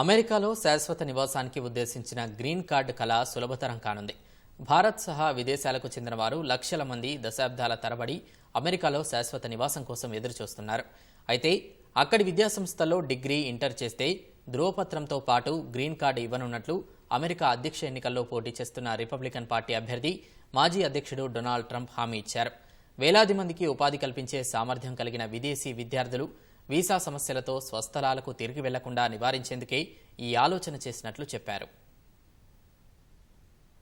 అమెరికాలో శాశ్వత నివాసానికి ఉద్దేశించిన గ్రీన్ కార్డు కళ సులభతరం కానుంది. భారత్ సహా విదేశాలకు చెందిన వారు లక్షల మంది దశాబ్దాల తరబడి అమెరికాలో శాశ్వత నివాసం కోసం ఎదురుచూస్తున్నారు. అయితే అక్కడి విద్యాసంస్థల్లో డిగ్రీ ఇంటర్ చేస్తే ధృవపత్రంతో పాటు గ్రీన్ కార్డు ఇవ్వనున్నట్లు అమెరికా అధ్యక్ష ఎన్నికల్లో పోటీ చేస్తున్న రిపబ్లికన్ పార్టీ అభ్యర్థి మాజీ అధ్యక్షుడు డొనాల్డ్ ట్రంప్ హామీ ఇచ్చారు. వేలాది మందికి ఉపాధి కల్పించే సామర్థ్యం కలిగిన విదేశీ విద్యార్థులు వీసా సమస్యలతో స్వస్థలాలకు తిరిగి వెళ్ళకుండా నివారించేందుకే ఈ ఆలోచన చేసినట్లు చెప్పారు.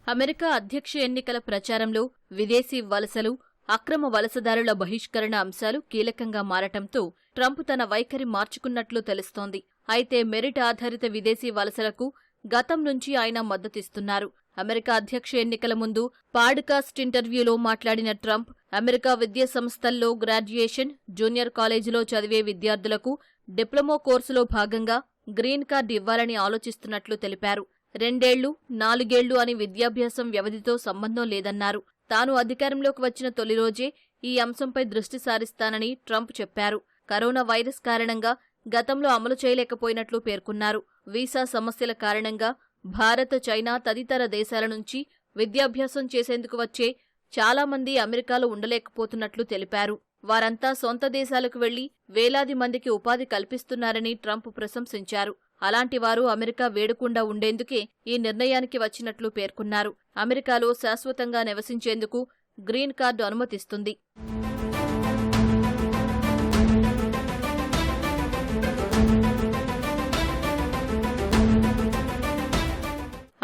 అమెరికా అధ్యక్ష ఎన్నికల ప్రచారంలో విదేశీ వలసలు అక్రమ వలసదారుల బహిష్కరణ అంశాలు కీలకంగా మారటంతో ట్రంప్ తన వైఖరి మార్చుకున్నట్లు తెలుస్తోంది. అయితే మెరిట్ ఆధారిత విదేశీ వలసలకు గతం నుంచి ఆయన మద్దతిస్తున్నారు. అమెరికా అధ్యక్ష ఎన్నికల ముందు పాడ్కాస్ట్ ఇంటర్వ్యూలో మాట్లాడిన ట్రంప్ అమెరికా విద్యా సంస్థల్లో గ్రాడ్యుయేషన్ జూనియర్ కాలేజీలో చదివే విద్యార్థులకు డిప్లొమా కోర్సులో భాగంగా గ్రీన్ కార్డు ఇవ్వాలని ఆలోచిస్తున్నట్లు తెలిపారు. రెండేళ్ళు నాలుగేళ్ళు అని విద్యాభ్యాసం వ్యవధితో సంబంధం లేదన్నారు. తాను అధికారంలోకి వచ్చిన తొలి రోజే ఈ అంశంపై దృష్టి సారిస్తానని ట్రంప్ చెప్పారు. కరోనా వైరస్ కారణంగా గతంలో అమలు చేయలేకపోయినట్లు పేర్కొన్నారు. వీసా సమస్యల కారణంగా భారత్ చైనా తదితర దేశాల నుంచి విద్యాభ్యాసం చేసేందుకు వచ్చే చాలా మంది అమెరికాలో ఉండలేకపోతున్నట్లు తెలిపారు. వారంతా సొంత దేశాలకు వెళ్ళి వేలాది మందికి ఉపాధి కల్పిస్తున్నారని ట్రంప్ ప్రశంసించారు. అలాంటి వారు అమెరికా వేడకుండా ఉండేందుకే ఈ నిర్ణయానికి వచ్చినట్లు పేర్కొన్నారు. అమెరికాలో శాశ్వతంగా నివసించేందుకు గ్రీన్ కార్డు అనుమతిస్తుంది.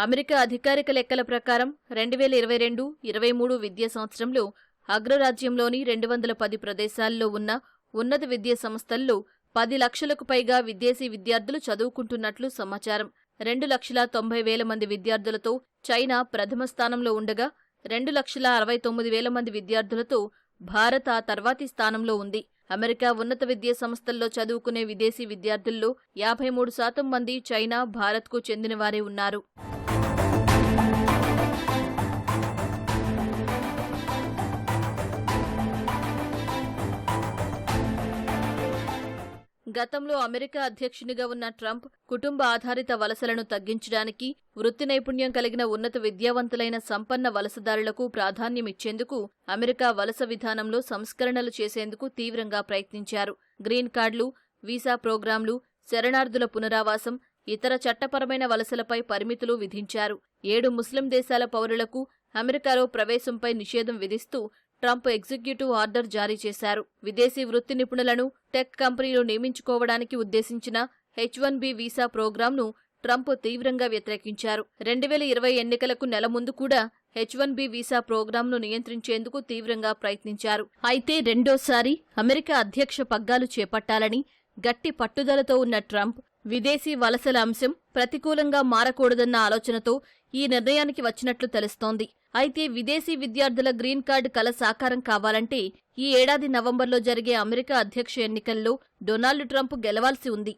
అమెరికా అధికారిక లెక్కల ప్రకారం రెండు వేల ఇరవై రెండు ఇరవై మూడు విద్యా సంవత్సరంలో అగ్రరాజ్యంలోని రెండు వందల పది ప్రదేశాల్లో ఉన్న ఉన్నత విద్యా సంస్థల్లో పది లక్షలకు పైగా విదేశీ విద్యార్థులు చదువుకుంటున్నట్లు సమాచారం. రెండు లక్షల తొంభై వేల మంది విద్యార్థులతో చైనా ప్రథమ స్థానంలో ఉండగా రెండు లక్షల అరవై తొమ్మిది వేల మంది విద్యార్థులతో భారత్ ఆ తర్వాతి స్థానంలో ఉంది. అమెరికా ఉన్నత విద్యా సంస్థల్లో చదువుకునే విదేశీ విద్యార్థుల్లో యాభై మూడు శాతం మంది చైనా భారత్కు చెందినవారే ఉన్నారు. గతంలో అమెరికా అధ్యక్షునిగా ఉన్న ట్రంప్ కుటుంబ ఆధారిత వలసలను తగ్గించడానికి వృత్తి నైపుణ్యం కలిగిన ఉన్నత విద్యావంతులైన సంపన్న వలసదారులకు ప్రాధాన్యమిచ్చేందుకు అమెరికా వలస విధానంలో సంస్కరణలు చేసేందుకు తీవ్రంగా ప్రయత్నించారు. గ్రీన్ కార్డులు వీసా ప్రోగ్రాంలు శరణార్థుల పునరావాసం ఇతర చట్టపరమైన వలసలపై పరిమితులు విధించారు. ఏడు ముస్లిం దేశాల పౌరులకు అమెరికాలో ప్రవేశంపై నిషేధం విధిస్తూ ట్రంప్ ఎగ్జిక్యూటివ్ ఆర్డర్ జారీ చేశారు. విదేశీ వృత్తి నిపుణులను టెక్ కంపెనీలు నియమించుకోవడానికి ఉద్దేశించిన హెచ్ వన్ బి వీసా ప్రోగ్రాంను ట్రంప్ తీవ్రంగా వ్యతిరేకించారు. రెండు వేల ఇరవై ఎన్నికలకు నెల ముందు కూడా హెచ్ వన్ బి వీసా ప్రోగ్రాంను నియంత్రించేందుకు తీవ్రంగా ప్రయత్నించారు. అయితే రెండోసారి అమెరికా అధ్యక్ష పగ్గాలు చేపట్టాలని గట్టి పట్టుదలతో ఉన్న ట్రంప్ విదేశీ వలసల అంశం ప్రతికూలంగా మారకూడదన్న ఆలోచనతో ఈ నిర్ణయానికి వచ్చినట్లు తెలుస్తోంది. అయితే విదేశీ విద్యార్థుల గ్రీన్ కార్డు కల సాకారం కావాలంటే ఈ ఏడాది నవంబర్లో జరిగే అమెరికా అధ్యక్ష ఎన్నికల్లో డొనాల్డ్ ట్రంప్ గెలవాల్సి ఉంది.